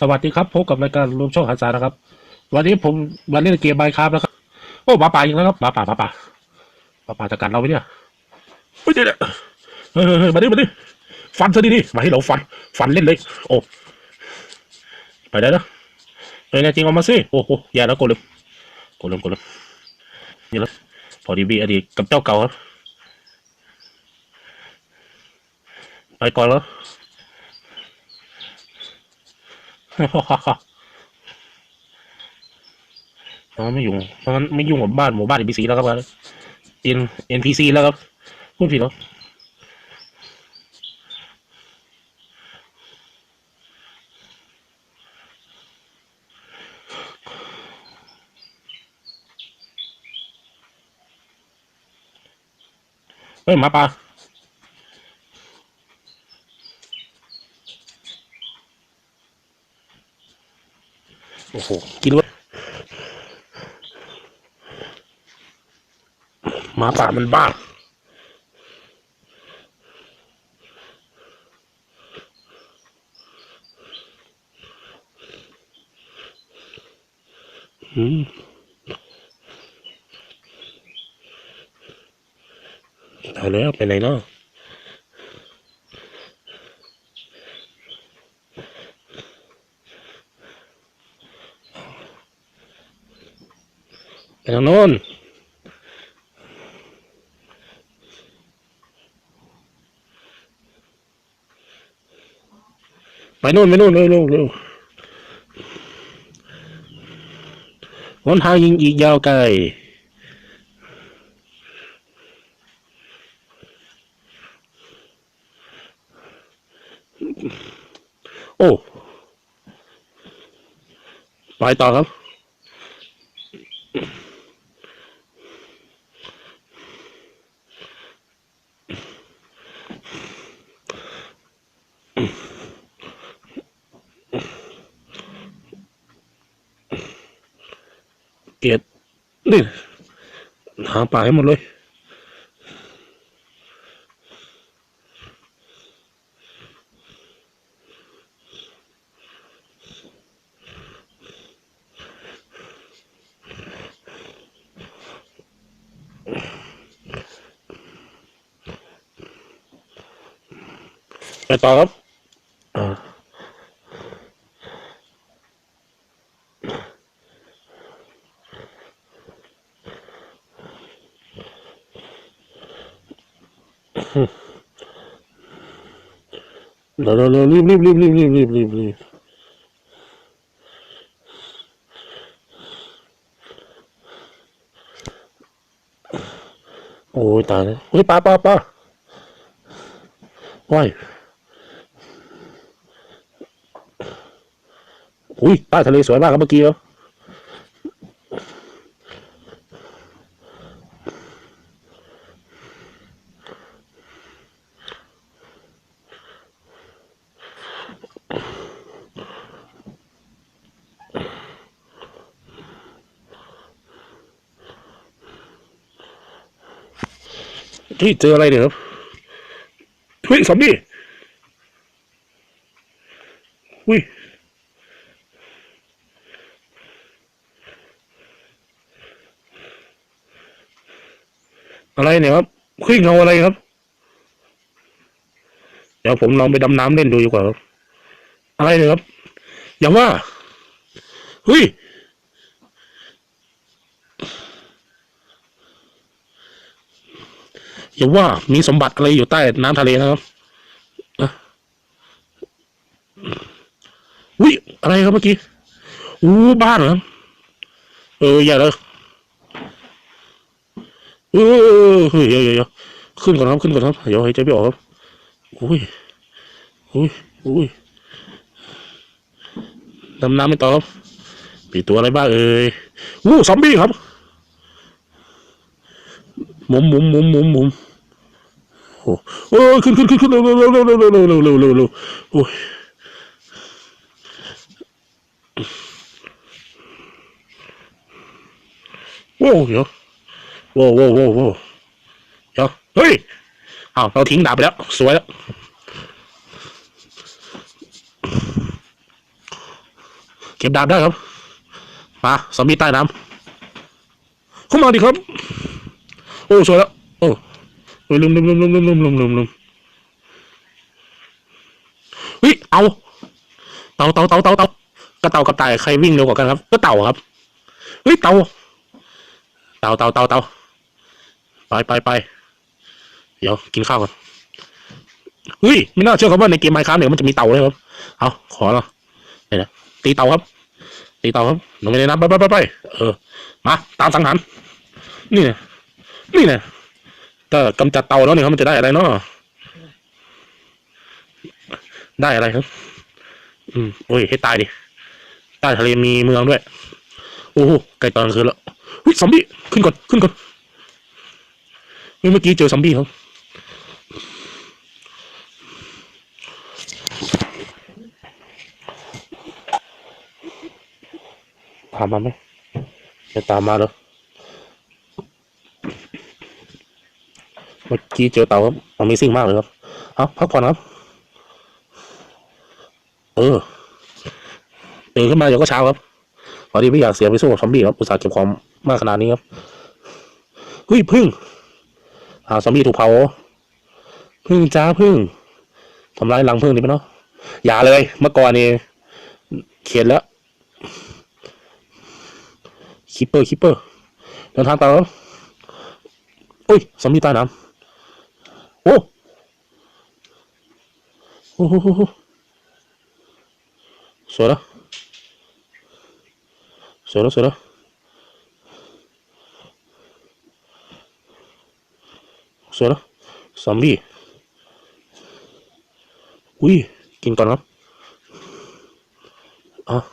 สวัสดีครับพบกับรายการรวมช่องหันษานะครับ วันนี้ผมมาเล่นเกมไมค์ครับนะครับโอ้หมาป่าอีกแล้วครับหมาป่าหมาป่าหมาป่าจะกัดเราไหมเนี่ยเฮ้ยเดี๋ยวเดี๋ยเฮ้ยเฮ้ยมาดิมาดิฟันซะดิดิมาให้เราฟันฟันเล่นเลย โอ้ไปได้แล้วเฮ้ยแน่จริงเอามาสิโอ้โหอย่าแล้วโกเลมโกเลมโกเลมนี่แล้วพอดีบีอดีตกับเจ้าเก่าครับไปก่อนแล้ว อ๋อ ไม่ยุ่งเพราะงั้นไม่ยุ่งกับบ้านหมู่บ้าน NPC แล้วครับเอ็น NPC แล้วครับพูดผิดแล้วเฮ้ยหมาป่า อ้โหกินวะหมาป่ามันบ้าอืมตายแล้วไปไหนเนาะ ทางโน้นไปโน่นไปโน่นเร็วเร็วเร็วหนทางยิงอีกยาวไกลโอ้ ไปต่อครับ นี่หาป่าให้หมดเลยไปต่อครับ เร็วเร็วเร็วรีบรีบรีบรีบรีบรีบรีบรีบโอ้ยต เฮ้ยปลาปลาปลาว้ายอุ้ยใต้ทะเลสวยมากครับเมื่อกี้แล้วเจออะไรเนี่ยครับเฮ้ยสอมบี้อุ้ยอะไรเนี่ยครับเฮ้ยเงาอะไรครับ เดี๋ยวผมลองไปดำน้ำเล่นดูดีกว่าครับ อะไรเนี่ยครับ อย่าว่าเฮ้ย อย่าว่ามีสมบัติอะไรอยู่ใต้น้ำทะเลนะครับอะอุ้ยอะไรครับเมื่อกี้อู้บ้านเหรอเอออย่าเลยเออเฮ้ยเดี๋ยวเดี๋ยวเดี๋ยวขึ้นก่อนครับขึ้นก่อนครับเดี๋ยวหายใจไม่ออกครับอุ้ยอุ้ยอุ้ยดำน้ำไม่ต่อครับมีตัวอะไรบ้างเอ่ยอู้ซอมบี้ครับหมุมหมุมหมุมหมุมหมุม โอ้ขึ้นขึ้นขึ้นขึ้นเร็วเร็วเร็วเร็วเร็วเร็วเร็วเร็วเร็วเร็วโอ้ยว้เดี๋ยวโว้โว้โว้โว้เดี๋ยวเฮ้ยอ้าวเราทิ้งดาบไปแล้ว สวยแล้วเก็บดาบได้ครับ มาสามีใต้น้ำเข้ามาดิครับ โอ้สวยแล้ว โอ้ยลืมลืมลืมลืมลืมลืมลืมลืมลืมเฮ้ยเอาเต่าเต่าเต่าเต่าเต่ากระเต่ากับต่ายใครวิ่งเร็วกว่ากันครับ ก็เต่าครับเฮ้ยเต่าเต่าเต่าเต่าเต่าไปไปไปเดี๋ยวกินข้าวก่อนเฮ้ยไม่น่าเชื่อครับว่าในเกมไมค์ครับเนี่ยมันจะมีเต่าเลยครับ เอาขอเราเดี๋ยนะตีเต่าครับ ตีเต่าครับลงไปในน้ำไปไปไปไปเออมาตามสังหารนี่เนี่ยนี่เนี่ย ก็กำจัดเต่าแล้วเนี่ยครับมันจะได้อะไรเนาะได้อะไรครับ อืมโอ้ยให้ตายดิใต้ทะเลมีเมืองด้วย โอ้โหใกล้ตอนกลางคืนแล้วเฮ้ยซอมบี้ขึ้นก่อนขึ้นก่อนเมื่อกี้เจอซอมบี้ครับตามมาไหมจะตามมาเหรอ เมื่อกี้เจอเต่าครับมันมีซิ่งมากเลยครับเอาพักผ่อนครับ เออตื่นขึ้นมาเดี๋ยวก็เช้าครับพอดีไม่อยากเสียไปสู้กับซอมบี้ครับอุตส่าห์เก็บของมากขนาดนี้ครับเฮ้ยพึ่งอ่าซอมบี้ถูกเผาพึ่งจ้าพึ่งทำร้ายรังพึ่งดีไหมเนาะอย่าเลยเมื่อก่อนนี่เขียนแล้วคิปเปอร์คิปเปอร์เดินทางต่อครับอุ้ยซอมบี้ใต้น้ำ Oh. Oh, oh, oh, oh. Suara. Suara, suara. Suara. Sambi. Ui, King Kong lah. Ah.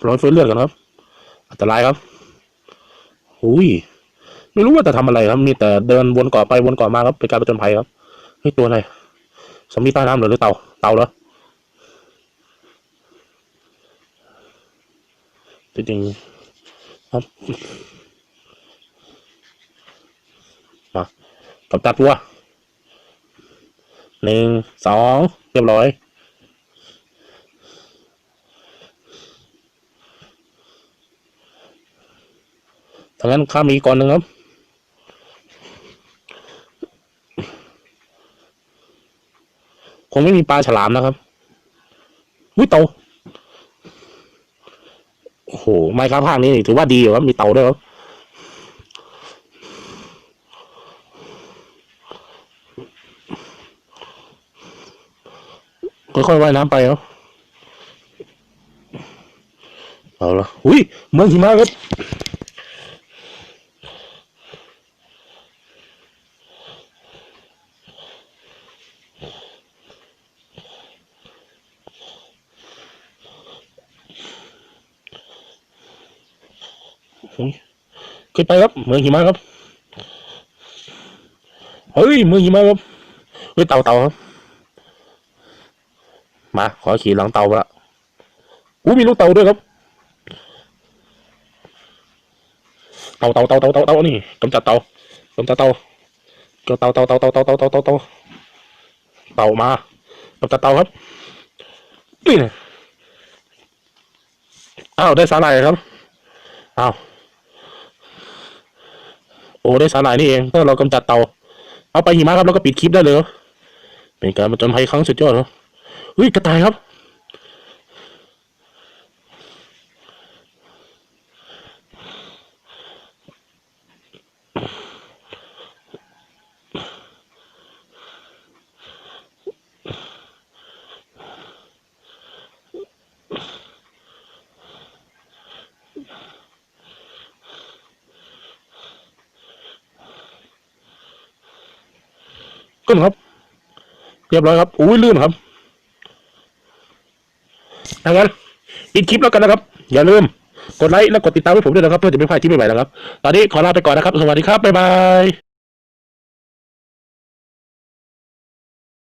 Floyd Fuller kan lah. lain kan. Ui. Ui. ไม่รู้ว่าจะทำอะไรครับ มีแต่เดินวนเกาะไปวนเกาะมาครับเป็นการประจนภัยครับเฮ้ยตัวอะไรซอมบี้ใต้น้ำเหรอหรือเต่าเต่าเหรอจริงครับมากับตัดวัวหนึ่งสองเรียบร้อยถ้างั้นข้ามีก่อนหนึ่งครับ คงไม่มีปลาฉลามนะครับวิโตโอ้โหไม้ค้าภาคนี้ถือว่าดีอยู่ครับมีเต่าด้วยครับค่อยๆว่ายน้ำไปครับเอาละอุ้ยเมืองหิมะครับ ขึ้นไปครับเมืองหิมะครับเฮ้ยเมืองหิมะครับเฮ้ยเต่าเต่าครับ มาขอขี่หลังเต่าละอู้มีลูกเต่าด้วยครับเต่าเต่าเต่าเต่าเต่าเต่านี่กำจัดเต่ากำจัดเต่าก็เต่าเต่าเต่าเต่าเต่าเต่าเต่าเต่าเต่าเต่ามากำจัดเต่าครับนี่อ้าวได้สาหร่ายครับอ้าว โอ้ได้สาหร่ายนี่เองถ้าเรากำจัดเต่าเอาไปหิมะครับแล้วก็ปิดคลิปได้เลยเป็นการมาจนภัยครั้งสุดยอดครับเฮ้ยกระต่ายครับึ้นครับเรียบร้อยครับอุ้ยลื่นครับดังนั้นปิดคลิปแล้วกันนะครับ อย่าลืมกดไลค์และกดติดตามให้ผมด้วยนะครับ เพื่อจะไม่พลาดที่ใหม่ๆนะครับ ตอนนี้ขอลาไปก่อนนะครับ สวัสดีครับ บ๊ายบาย